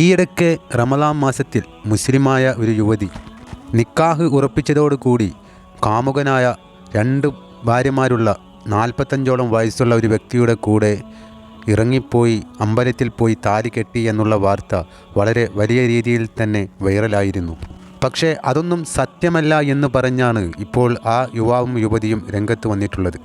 ഈയിടയ്ക്ക് റമലാം മാസത്തിൽ മുസ്ലിമായ ഒരു യുവതി നിക്കാഹ് ഉറപ്പിച്ചതോടുകൂടി കാമുകനായ രണ്ട് ഭാര്യമാരുള്ള നാൽപ്പത്തഞ്ചോളം വയസ്സുള്ള ഒരു വ്യക്തിയുടെ കൂടെ ഇറങ്ങിപ്പോയി അമ്പലത്തിൽ പോയി താലി കെട്ടി എന്നുള്ള വാർത്ത വളരെ വലിയ രീതിയിൽ തന്നെ വൈറലായിരുന്നു. പക്ഷേ അതൊന്നും സത്യമല്ല എന്ന് പറഞ്ഞാണ് ഇപ്പോൾ ആ യുവാവും യുവതിയും രംഗത്ത് വന്നിട്ടുള്ളത്.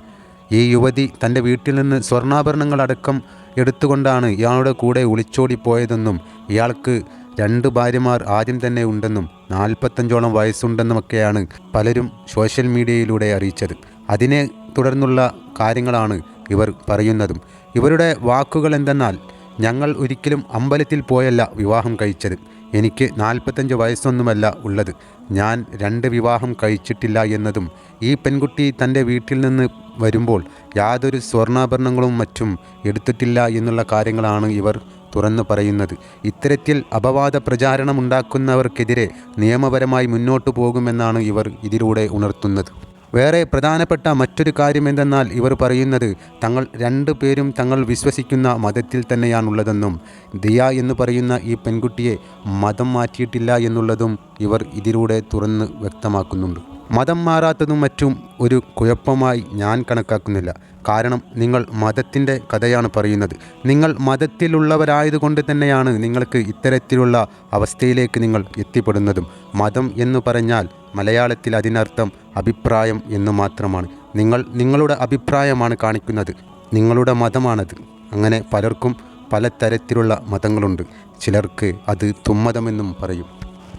ഈ യുവതി തന്റെ വീട്ടിൽ നിന്ന് സ്വർണാഭരണങ്ങളടക്കം എടുത്തുകൊണ്ടാണ് ഇയാളുടെ കൂടെ ഒളിച്ചോടി പോയതെന്നും ഇയാൾക്ക് രണ്ട് ഭാര്യമാർ ആദ്യം തന്നെ ഉണ്ടെന്നും നാൽപ്പത്തഞ്ചോളം വയസ്സുണ്ടെന്നുമൊക്കെയാണ് പലരും സോഷ്യൽ മീഡിയയിലൂടെ അറിയിച്ചത്. അതിനെ തുടർന്നുള്ള കാര്യങ്ങളാണ് ഇവർ പറയുന്നതും. ഇവരുടെ വാക്കുകൾ എന്തെന്നാൽ ഞങ്ങൾ ഒരിക്കലും അമ്പലത്തിൽ പോയല്ല വിവാഹം കഴിച്ചത്. എനിക്ക് നാൽപ്പത്തഞ്ച് വയസ്സൊന്നുമല്ല ഉള്ളത്. ഞാൻ രണ്ട് വിവാഹം കഴിച്ചിട്ടില്ല എന്നതും ഈ പെൺകുട്ടി തന്റെ വീട്ടിൽ നിന്ന് വരുമ്പോൾ യാതൊരു സ്വർണാഭരണങ്ങളും മറ്റും എടുത്തിട്ടില്ല എന്നുള്ള കാര്യങ്ങളാണ് ഇവർ തുറന്നു പറയുന്നത്. ഇത്തരത്തിൽ അപവാദ പ്രചാരണമുണ്ടാക്കുന്നവർക്കെതിരെ നിയമപരമായി മുന്നോട്ടു പോകുമെന്നാണ് ഇവർ ഇതിലൂടെ ഉണർത്തുന്നത്. വേറെ പ്രധാനപ്പെട്ട മറ്റൊരു കാര്യം എന്തെന്നാൽ ഇവർ പറയുന്നത് തങ്ങൾ രണ്ടു പേരും തങ്ങൾ വിശ്വസിക്കുന്ന മതത്തിൽ തന്നെയാണുള്ളതെന്നും ദിയ എന്ന് പറയുന്ന ഈ പെൺകുട്ടിയെ മതം മാറ്റിയിട്ടില്ല എന്നുള്ളതും ഇവർ ഇതിലൂടെ തുറന്ന് വ്യക്തമാക്കുന്നുണ്ട്. മതം മാറാത്തതും മറ്റും ഒരു കുഴപ്പമായി ഞാൻ കണക്കാക്കുന്നില്ല. കാരണം നിങ്ങൾ മതത്തിന്റെ കഥയാണ് പറയുന്നത്. നിങ്ങൾ മതത്തിലുള്ളവരായതുകൊണ്ട് തന്നെയാണ് നിങ്ങൾക്ക് ഇത്തരത്തിലുള്ള അവസ്ഥയിലേക്ക് നിങ്ങൾ എത്തിപ്പെടുന്നതും. മതം എന്ന് പറഞ്ഞാൽ മലയാളത്തിൽ അതിനർത്ഥം അഭിപ്രായം എന്ന് മാത്രമാണ്. നിങ്ങൾ നിങ്ങളുടെ അഭിപ്രായമാണ് കാണിക്കുന്നത്. നിങ്ങളുടെ മതമാണത്. അങ്ങനെ പലർക്കും പല തരത്തിലുള്ള മതങ്ങളുണ്ട്. ചിലർക്ക് അത് തുമ്മതമെന്നും പറയും.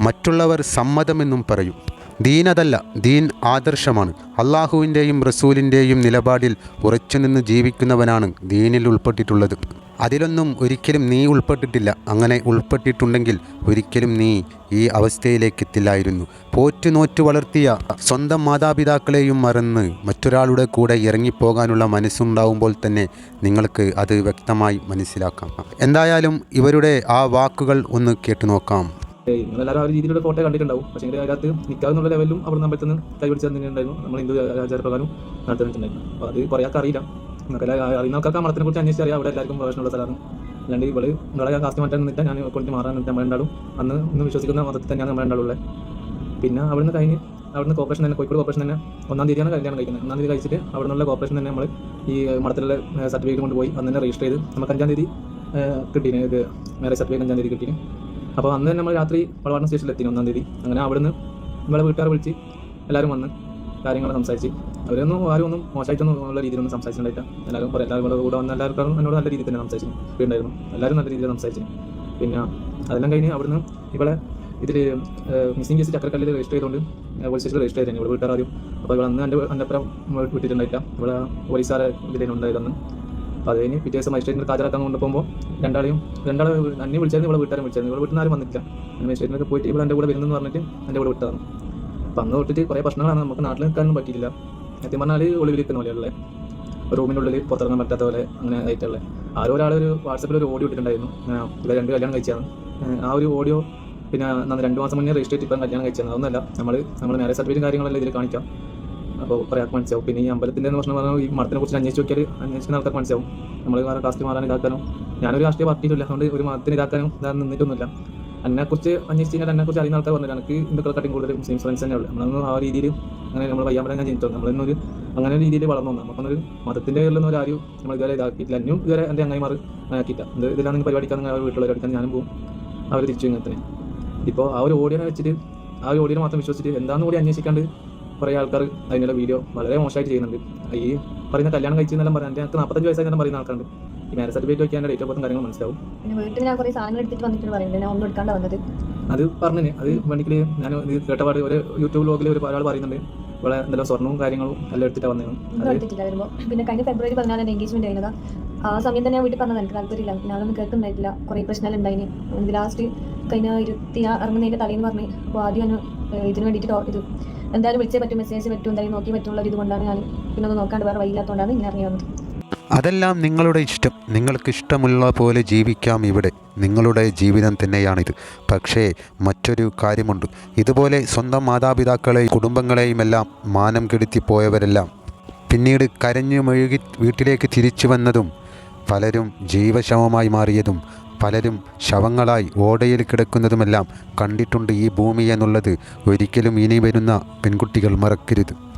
മറ്റുള്ളവർ സമ്മതമെന്നും പറയും. ദീൻ അതല്ല ദീൻ ആദർശമാണ്. അള്ളാഹുവിന്റെയും റസൂലിന്റെയും നിലപാടിൽ ഉറച്ചുനിന്ന് ജീവിക്കുന്നവനാണ് ദീനിൽ ഉൾപ്പെട്ടിട്ടുള്ളത്. അതിലൊന്നും ഒരിക്കലും നീ ഉൾപ്പെട്ടിട്ടില്ല. അങ്ങനെ ഉൾപ്പെട്ടിട്ടുണ്ടെങ്കിൽ ഒരിക്കലും നീ ഈ അവസ്ഥയിലേക്ക് എത്തില്ലായിരുന്നു പോറ്റു നോറ്റു വളർത്തിയ സ്വന്തം മാതാപിതാക്കളെയും മറന്ന് മറ്റൊരാളുടെ കൂടെ ഇറങ്ങിപ്പോകാനുള്ള മനസ്സുണ്ടാവുമ്പോൾ തന്നെ നിങ്ങൾക്ക് അത് വ്യക്തമായി മനസ്സിലാക്കാം. എന്തായാലും ഇവരുടെ ആ വാക്കുകൾ ഒന്ന് കേട്ടു നോക്കാം നിങ്ങളെല്ലാവരും ആ ഒരു രീതിയിലുള്ള ഫോട്ടോ കണ്ടിട്ടുണ്ടാവും. പക്ഷേ അതിനകത്ത് നിൽക്കാവുന്ന ലെവലിലും അവിടെ നമ്മൾ തന്നെ കൈപിടിച്ച് തന്നിട്ടുണ്ടായിരുന്നു. നമ്മൾ ഹിന്ദു ആചാരപ്രകാരം നടത്തുന്നുണ്ടായിരുന്നു അപ്പോൾ അത് കുറേ ആൾക്ക് അറിയില്ല. നിങ്ങൾക്ക് അറിയുന്ന ആൾക്കാർക്ക് ആ മതത്തിനെ കുറിച്ച് അന്വേഷിച്ച് അറിയാം. അവിടെ എല്ലാവർക്കും പ്രവേശനമുള്ള സ്ഥലമാണ്. അല്ലാണ്ട് ഇവൾ നിങ്ങളെ കാസ്റ്റ് മാറ്റാൻ നിന്നിട്ട് ഞാൻ കുറച്ച് മാറാൻ നിന്നിട്ട് നമ്മൾ ഉണ്ടാവും അന്ന് ഇന്ന് വിശ്വസിക്കുന്ന മതത്തിൽ തന്നെയാണ് പിന്നെ പിന്നെ അവിടുന്ന് കഴിഞ്ഞ് അവിടുന്ന് കോപ്പറേഷൻ തന്നെ കോഴിക്കോട് കോപ്പറേഷൻ തന്നെ ഒന്നാം തീയതിയാണ് കല്യാണം കഴിക്കുന്നത്. ഒന്നാം തീയതി കഴിച്ചിട്ട് അവിടെ നിന്നുള്ള കോപ്പറേഷൻ തന്നെ നമ്മൾ ഈ മഠത്തിലുള്ള സർട്ടിഫിക്കറ്റ് കൊണ്ടുപോയി അന്ന് തന്നെ രജിസ്റ്റർ ചെയ്ത് നമുക്ക് അഞ്ചാം തീയതി കിട്ടീന്. ഇത് മാരേജ് സർട്ടിഫിക്കറ്റ് അഞ്ചാം തീയതി കിട്ടീന്. അപ്പോൾ അന്ന് തന്നെ നമ്മൾ രാത്രി വളവാടം സ്റ്റേഷനിൽ എത്തി ഒന്നാം തീയതി. അങ്ങനെ അവിടുന്ന് നമ്മളെ വീട്ടുകാരെ വിളിച്ച് എല്ലാവരും വന്ന് കാര്യങ്ങൾ സംസാരിച്ച്. അവരൊന്നും ആരും ഒന്നും മോശമായിട്ടൊന്നും ഉള്ള രീതിയിലൊന്നും സംസാരിച്ചിട്ടുണ്ടായിട്ട് എല്ലാവരും പറയാം എല്ലാവരും കൂടെ വന്ന എല്ലാവർക്കും എന്നോട് നല്ല രീതിയിൽ തന്നെ സംസാരിച്ചു ഉണ്ടായിരുന്നു എല്ലാവരും നല്ല രീതിയിൽ സംസാരിച്ചു. പിന്നെ അതെല്ലാം കഴിഞ്ഞ് അവിടുന്ന് ഇവളെ ഇതിൽ മിസ്സിംഗ് കേസ് ചക്രക്കല്ലിൽ രജിസ്റ്റർ ചെയ്തുകൊണ്ട് പോലീസ് സ്റ്റേഷനിൽ രജിസ്റ്റർ ചെയ്തു ഇവിടെ വീട്ടുകാർ ആദ്യം അപ്പോൾ ഇവിടെ അന്ന് എന്റെ എന്റെ അപ്പുറം വിട്ടിട്ടുണ്ടായില്ല ഇവിടെ പോലീസുകാരെ ഇതിലുണ്ടായിരുന്നു അപ്പോൾ അത് കഴിഞ്ഞ് പിറ്റേ ദിവസം മജിസ്ട്രേറ്റിന് ഹാജരാക്കാൻ കൊണ്ടുപോകുമ്പോൾ രണ്ടാളെയും രണ്ടാളെ അന്നെ വിളിച്ചായിരുന്നു ഇവിടെ വീട്ടുകാരും വിളിച്ചായിരുന്നു. ഇവിടെ വീട്ടിൽ ആരും വന്നില്ല മജിസ്ട്രേറ്റിനൊക്കെ പോയിട്ട് ഇവിടെ എന്റെ കൂടെ വരുന്നെന്ന് പറഞ്ഞിട്ട് എന്റെ കൂടെ വിട്ടതാണ്. അപ്പം അന്ന് തൊട്ടിട്ട് കുറേ പ്രശ്നങ്ങളാണ് നമുക്ക് നാട്ടിൽ നിൽക്കാനൊന്നും പറ്റിയില്ല സത്യം പറഞ്ഞാൽ ഒളിവിലിരിക്കുന്ന പോലെയുള്ള റൂമിനുള്ളിൽ പുറത്തിറങ്ങാൻ പറ്റാത്ത പോലെ അങ്ങനെ ആയിട്ടുള്ള. ആരോ ഒരാൾ ഒരു വാട്സപ്പിൽ ഒരു ഓഡിയോ ഇട്ടിട്ടുണ്ടായിരുന്നു. ഇവിടെ രണ്ട് കല്യാണം കഴിച്ചാണ് ആ ഒരു ഓഡിയോ പിന്നെ രണ്ട് മാസം മുന്നേ രജിസ്റ്റർ ഇപ്പം കല്യാണം കഴിച്ചത് അതൊന്നുമല്ല. നമ്മൾ നമ്മൾ മാരേജ് സർട്ടിഫിക്കറ്റും കാര്യങ്ങളെല്ലാം ഇതിൽ കാണിക്കാം. അപ്പോൾ ആൾക്ക് മനസ്സിലാവും. പിന്നെ ഈ അമ്പലത്തിന്റെ എന്ന് പ്രശ്നം പറഞ്ഞാൽ ഈ മതത്തിനെ കുറിച്ച് അന്വേഷിച്ച് നോക്കിയാൽ അന്വേഷിക്കുന്ന ആൾക്കാർക്ക് മനസ്സിലാവും. നമ്മൾ വേറെ കാസ്റ്റ് മാറാൻ ഇതാക്കാനും. ഞാനൊരു രാഷ്ട്രീയ പാർട്ടിയിലില്ല അതുകൊണ്ട് ഒരു മതത്തിന് ഇതാക്കാനും ഇതാ നിന്നിട്ടൊന്നുമില്ല. അതിനെക്കുറിച്ച് അന്വേഷിച്ച് കഴിഞ്ഞാൽ അതിനെക്കുറിച്ച് അറിയുന്ന ആൾക്കാർ പറഞ്ഞു എനിക്ക് ഹിന്ദുക്കളെക്കാട്ടും കൂടുതൽ മുസ്ലിം ഫ്രണ്ട്സ് തന്നെ ഉള്ളൂ നമ്മളൊന്നും ആ രീതിയിൽ അങ്ങനെ നമ്മൾ വയ്യാമ്പലം ഞാൻ ജനിച്ചു നമ്മളൊന്നൊരു അങ്ങനെ ഒരു രീതിയിൽ വളർന്നു വന്നു. നമുക്കൊന്നൊരു മതത്തിന്റെ പേരിലൊന്നും ഒരു ആരും നമ്മൾ ഇതുവരെ ഇതാക്കിയിട്ടില്ല. അന്നും ഇതുവരെ എന്റെ മാറി ആക്കിയില്ല എന്ത് നിങ്ങൾ പരിപാടിക്കാൻ നിങ്ങൾ വീട്ടിലുള്ള പരിപാടിക്കാൻ ഞാനും പോകും. അവർ തിരിച്ചു ഇങ്ങനെ തന്നെ. ഇപ്പോൾ ആ ഒരു ഓഡിയോനെ വെച്ചിട്ട് ആ ഒരു ഓഡിയോ മാത്രം വിശ്വസിച്ചിട്ട് എന്താണെന്ന് കൂടി അന്വേഷിക്കാണ്ട് കുറേ ആൾക്കാർ അതിനുള്ള വീഡിയോ വളരെ മോശമായിട്ട് ചെയ്യുന്നുണ്ട്. ഈ പറയുന്ന കല്യാണം കഴിച്ചെന്നെല്ലാം പറയാൻ എനിക്ക് നാൽപ്പത്തഞ്ച് വയസ്സായി പറയുന്ന ആൾക്കാരുണ്ട്. ഈ മാരേജ് സർട്ടിഫിക്കറ്റ് വയ്ക്കാൻ ഡേറ്റ് ഓഫ് ബർത്തും കാര്യങ്ങൾ മനസ്സിലാവും. പിന്നെ വീട്ടിൽ ഞാൻ കുറേ സാധനങ്ങൾ എടുത്തിട്ട് വന്നിട്ട് പറയുന്നത് ഒന്നും എടുക്കാണ്ട് വന്നത്. അത് പറഞ്ഞു അത് വേണമെങ്കിൽ ഞാൻ കേട്ടപാട് ഒരു യൂട്യൂബ് ബ്ലോഗിൽ ഒരു ഒരാൾ പറയുന്നുണ്ട്. ഇവിടെ എന്തെല്ലാം സ്വർണവും കാര്യങ്ങളും എല്ലാം എടുത്തിട്ട് വരുമ്പോൾ പിന്നെ കഴിഞ്ഞ ഫെബ്രുവരി പതിനാലാണ് എൻഗേജ്മെന്റ് ആയിരുന്നത്. ആ സമയം തന്നെ വീട്ടിൽ പറഞ്ഞത് എനിക്ക് താല്പര്യമില്ല. പിന്നെ അതൊന്നും കേൾക്കുന്നുണ്ടായിട്ടില്ല. കുറേ പ്രശ്നങ്ങൾ ഉണ്ടായിന്. ലാസ്റ്റ് കഴിഞ്ഞ ഇരുപത്തി ഇറങ്ങുന്നതിന്റെ തലേന്ന് പറഞ്ഞു. അപ്പോൾ ആദ്യം ഇതിന് വേണ്ടിയിട്ട് ഇത് എന്തായാലും വിളിച്ചേ പറ്റും മെസ്സേജ് പറ്റും എന്തായാലും നോക്കി പറ്റുള്ള ഇതുകൊണ്ടാണ് ഞാൻ പിന്നെ ഒന്ന് നോക്കാണ്ട് വേറെ വഴിയില്ലാത്തതുകൊണ്ടാണ് ഇങ്ങനെ ഇറങ്ങി വന്നത്. അതെല്ലാം നിങ്ങളുടെ ഇഷ്ടം. നിങ്ങൾക്ക് ഇഷ്ടമുള്ള പോലെ ജീവിക്കാം ഇവിടെ. നിങ്ങളുടെ ജീവിതം തന്നെയാണിത്. പക്ഷേ മറ്റൊരു കാര്യമുണ്ട്. ഇതുപോലെ സ്വന്തം മാതാപിതാക്കളെയും കുടുംബങ്ങളെയും എല്ലാം മാനം കെടുത്തി പോയവരെല്ലാം പിന്നീട് കരഞ്ഞു മെഴുകി വീട്ടിലേക്ക് തിരിച്ചു വന്നതും പലരും ജീവശമമായി മാറിയതും പലരും ശവങ്ങളായി ഓടയിൽ കിടക്കുന്നതുമെല്ലാം കണ്ടിട്ടുണ്ട് ഈ ഭൂമി എന്നുള്ളത്. ഒരിക്കലും ഇനി വരുന്ന പെൺകുട്ടികൾ മറക്കരുത്.